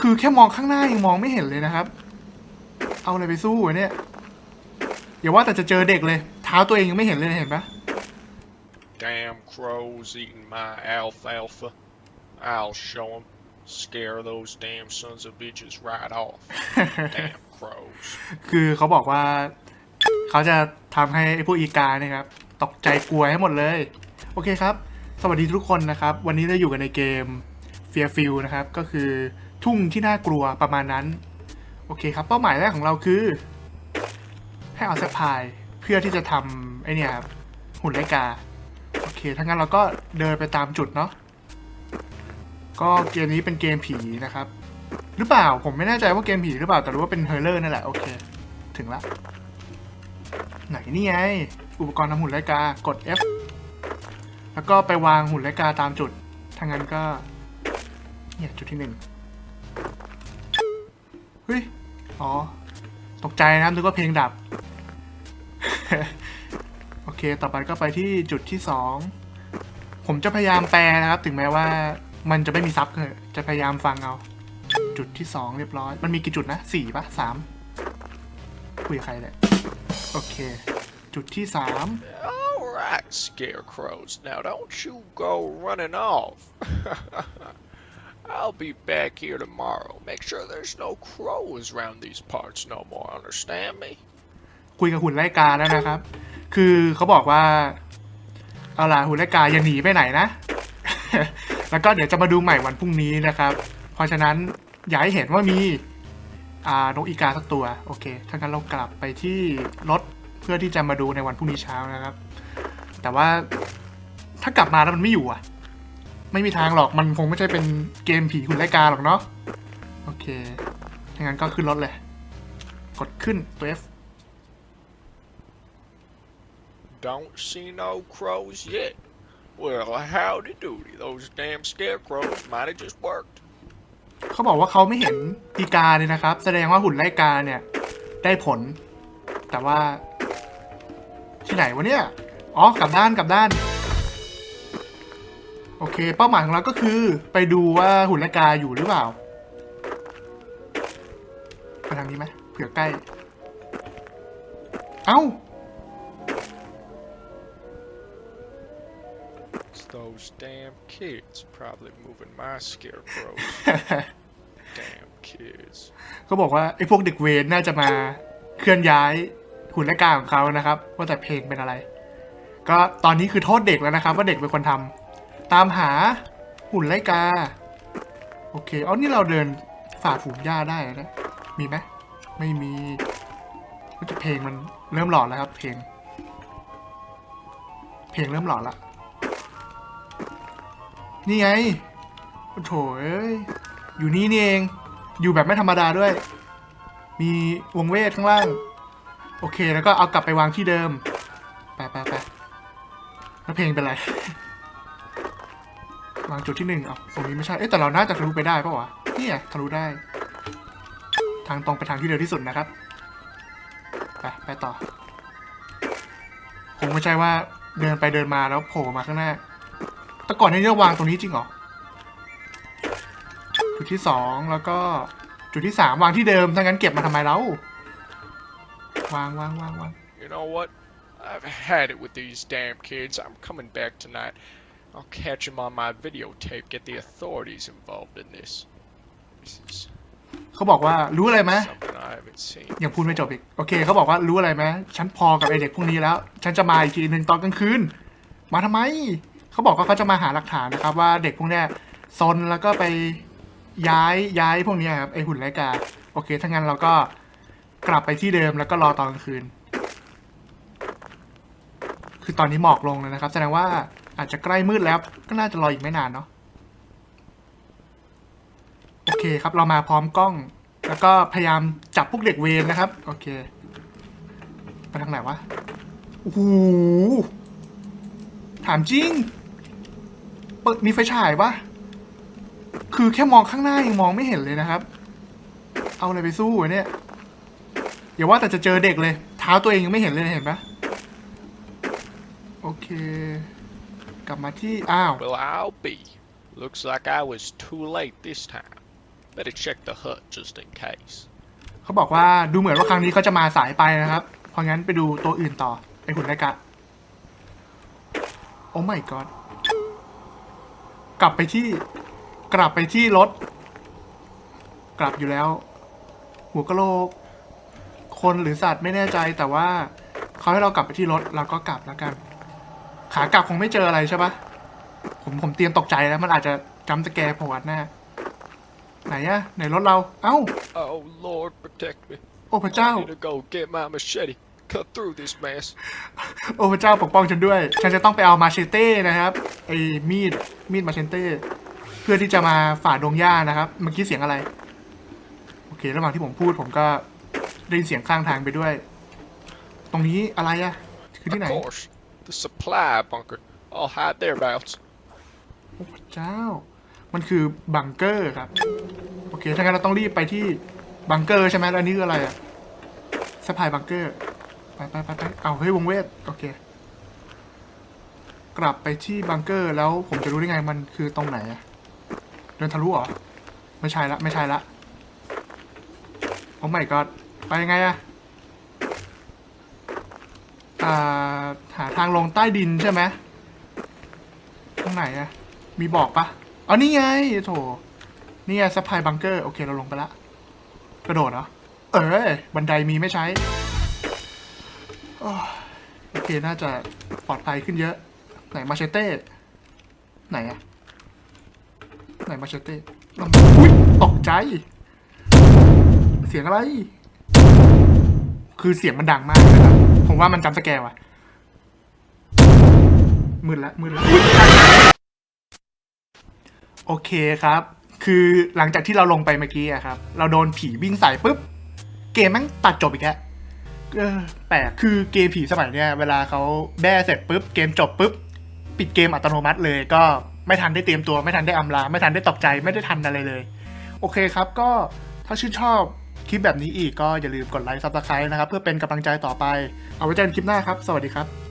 คือแค่มองข้างหน้ายังมองไม่เห็นเลยนะครับ เอาอะไรไปสู้วะเนี่ย อย่าว่าแต่จะเจอเด็กเลย เท้าตัวเองยังไม่เห็นเลยเห็นปะ Damn crows eating my alfalfa. I'll show 'em. Scare those damn sons of bitches right off. damn crows. คือเขาบอกว่า เขาจะทำให้ไอ้พวกอีกาเนี่ยครับ ตกใจกลัวให้หมดเลย โอเคครับ สวัสดีทุกคนนะครับ วันนี้เราอยู่กันในเกม Fear f i l นะครับ ก็คือทุ่งที่น่ากลัวประมาณนั้น โอเคครับ เป้าหมายแรกของเราคือ ให้เอาสพายเพื่อที่จะทำไอเนี่ยครับหุ่นไลกา โอเคถ้างั้นเราก็เดินไปตามจุดเนาะก็เกมนี้เป็นเกมผีนะครับ หรือเปล่าผมไม่แน่ใจว่าเกมผีหรือเปล่าแต่รู้ว่าเป็นเฮอร์เลอร์นั่นแหละโอเค ถึงละไหนนี่ไงอุปกรณ์ทำหุ่นไลกากด F แล้วก็ไปวางหุ่นไลกาตามจุดถ้างั้นก็ เนี่ยจุดที่หนึ่งเฮ้ย อ๋อ ตกใจนะครับนึกว่าเพลงดับ โอเค ต่อไปก็ไปที่จุดที่สอง ผมจะพยายามแปลนะครับ ถึงแม้ว่ามันจะไม่มีซับเลยจะพยายามฟังเอา จุดที่สองเรียบร้อย มันมีกี่จุดนะสี่ปะสามคุยกับใครเนี่ยโอเค จุดที่สาม Alright, scarecrows. Now don't you go running off. I'll be back here tomorrow. Make sure there's no crows around these parts no more, understand me? คุยกับหุ่นไล่กาแล้วนะครับ คือเขาบอกว่า เอาล่ะหุ่นไล่กาอย่าหนีไปไหนนะ แล้วก็เดี๋ยวจะมาดูใหม่วันพรุ่งนี้นะครับ เพราะฉะนั้นอย่าให้เห็นว่ามีอ่านกอีกาสักตัว โอเคถ้างั้นเรากลับไปที่รถเพื่อที่จะมาดูในวันพรุ่งนี้เช้านะครับ แต่ว่าถ้ากลับมาแล้วมันไม่อยู่อะ ไม่มีทางหรอกมันคงไม่ใช่เป็นเกมผีหุ่นไล่กาหรอกเนาะโอเคถ้างั้นก็ขึ้นรถเลย กดขึ้นตัว F Don't see no crows yet. Well, howdy doody. Those damn scarecrows might have just worked. เขาบอกว่าเขาไม่เห็นอีกาเลยนะครับ แสดงว่าหุ่นไล่กาเนี่ย ได้ผล แต่ว่า ที่ไหนวะเนี่ย อ๋อกลับด้านกลับด้าน โอเค เป้าหมายของเราก็คือไปดูว่าหุ่นไล่กาอยู่หรือเปล่าไปทางนี้ไหมเผื่อใกล้ เอ้า It's those damn kids probably moving my scarecrows. damn kids. เขาบอกว่าไอ้พวกเด็กเวรน่าจะมาเคลื่อนย้ายหุ่นและกาของเขานะครับ ว่าแต่เพลงเป็นอะไร ก็ตอนนี้คือโทษเด็กแล้วนะครับ ว่าเด็กเป็นคนทำ ตามหาหุ่นไลกา โอเค เอานี่เราเดินฝ่าฝูงหญ้าได้แล้วนะ มีไหมไม่มีก็จะเพลงมันเริ่มหลอนแล้วครับ เพลง เพลงเริ่มหลอนละ นี่ไงโอ้โถเอ้ย อยู่นี่นี่เอง อยู่แบบไม่ธรรมดาด้วย มีวงเวทข้างล่าง โอเค แล้วก็เอากลับไปวางที่เดิม ไปไปไปแล้วเพลงเป็นไร วางจุดที่หนึ่งเอาตรงนี้ไม่ใช่ เอ๊ะแต่เราน่าจะทะลุไปได้ปะวะเนี่ยทะลุได้ ทางตรงไปทางที่เร็วที่สุดนะครับ ไปไปต่อ คงไม่ใช่ว่าเดินไปเดินมาแล้วโผล่มาข้างหน้า แต่ก่อนนี้จะวางตรงนี้จริงเหรอ จุดที่สองแล้วก็จุดที่สามวางที่เดิม ถ้างั้นเก็บมาทำไมแล้ววางวางวางวาง You know what? I've had it with these damn kids. I'm coming back tonight. I'll catch them on my videotape. Get the authorities involved in this. This is เขาบอกว่ารู้อะไรไหม something I haven't seen. ยังพูดไม่จบอีก โอเค เขาบอกว่ารู้อะไรไหมฉันพอกับไอเด็กพวกนี้แล้ว ฉันจะมาอีกทีหนึ่งตอนกลางคืน มาทำไม เขาบอกว่าเขาจะมาหาหลักฐานนะครับว่าเด็กพวกเนี้ยซนแล้วก็ไปย้ายย้ายพวกเนี้ยครับไอหุ่นไร้กา โอเค ถ้างั้นเราก็กลับไปที่เดิมแล้วก็รอตอนกลางคืน คือตอนนี้หมอกลงแล้วนะครับ แสดงว่า อาจจะใกล้มืดแล้ว ก็น่าจะรออีกไม่นานเนาะโอเคครับเรามาพร้อมกล้อง แล้วก็พยายามจับพวกเด็กเวรนะครับ โอเคไปทางไหนวะโอ้โหถามจริง เปิดมีไฟฉายวะคือแค่มองข้างหน้ายังมองไม่เห็นเลยนะครับ เอาอะไรไปสู้เนี่ยอย่าว่าแต่จะเจอเด็กเลย เท้าตัวเองยังไม่เห็นเลยเห็นปะโอเค กลับมาที่ อ้าว Well, I'll be. Looks like I was too late this time. Better check the hut just in case. เขาบอกว่าดูเหมือนว่าครั้งนี้เขาจะมาสายไปนะครับ เพราะงั้นไปดูตัวอื่นต่อไอหุ่นไรกะโอ้ my god กลับไปที่ กลับไปที่รถ กลับอยู่แล้ว หัวกะโหลก คนหรือสัตว์ไม่แน่ใจแต่ว่าเขาให้เรากลับไปที่รถเราก็กลับแล้วกัน ขากลับคงไม่เจออะไรใช่ปะผมผมเตรียมตกใจแล้วมันอาจจะจำสแกร์ผวัดหน้า ไหนอะไหนรถเรา เอ้า Oh Lord, protect me. โอ้พระเจ้า I need to go get my machete. Cut through this mess. โอ้พระเจ้าปกป้องฉันด้วย ฉันจะต้องไปเอามาเชเต้นะครับไอ้มีดมีดมาเชเต้เพื่อที่จะมาฝ่าดงหญ้านะครับ เมื่อกี้เสียงอะไร โอเค ระหว่างที่ผมพูดผมก็ได้ยินเสียงข้างทางไปด้วย ตรงนี้อะไรอะคือที่ไหน Of course, the supply bunker. I'll hide thereabouts. โอ้พระเจ้า มันคือบังเกอร์ครับ โอเค ถ้างั้นเราต้องรีบไปที่บังเกอร์ใช่ไหมแล้วอันนี้คืออะไรอะสะพายบังเกอร์ ไปไปไปไปเอาเฮ้ยวงเวท โอเค กลับไปที่บังเกอร์แล้วผมจะรู้ได้ไงมันคือตรงไหนอะเดินทะลุเหรอ ไม่ใช่ละ ไม่ใช่ละ โอ้ไม่ก็ไปยังไงอะ อ่าหาทางลงใต้ดินใช่ไหมตรงไหนอะมีบอกปะอ๋อนี่ไงโถนี่ไงสปายบังเกอร์โอเคเราลงไปละกระโดดเหรอเออบันไดมีไม่ใช้โอเคน่าจะปลอดภัยขึ้นเยอะ ไหนมาเชเต้ไหนอะไหนมาเชเต้อุ้ยตกใจ เสียงอะไร คือเสียงมันดังมากนะครับ ผมว่ามันจำสแกร์ว่ะมืดละมืดละโอเคครับ คือหลังจากที่เราลงไปเมื่อกี้อะครับ เราโดนผีวิ่งใส่ปุ๊บ เกมม่งตัดจบอีกแล้วแปลกคือเกมผีสมัยเนี้ยเวลาเขาแบ้เสร็จปุ๊บ เกมจบปุ๊บ ปิดเกมอัตโนมัติเลยก็ไม่ทันได้เตรียมตัวไม่ทันได้อำลา ไม่ทันได้ตกใจไม่ได้ทันอะไรเลย โอเคครับก็ถ้าชื่นชอบ ลิปแบบนี้อีกก็อย่าลืมกดไลค์ซับสไครต์นะครับเพื่อเป็นกำลังใจต่อไป เอาไว้เจอกันคลิปหน้าครับ สวัสดีครับ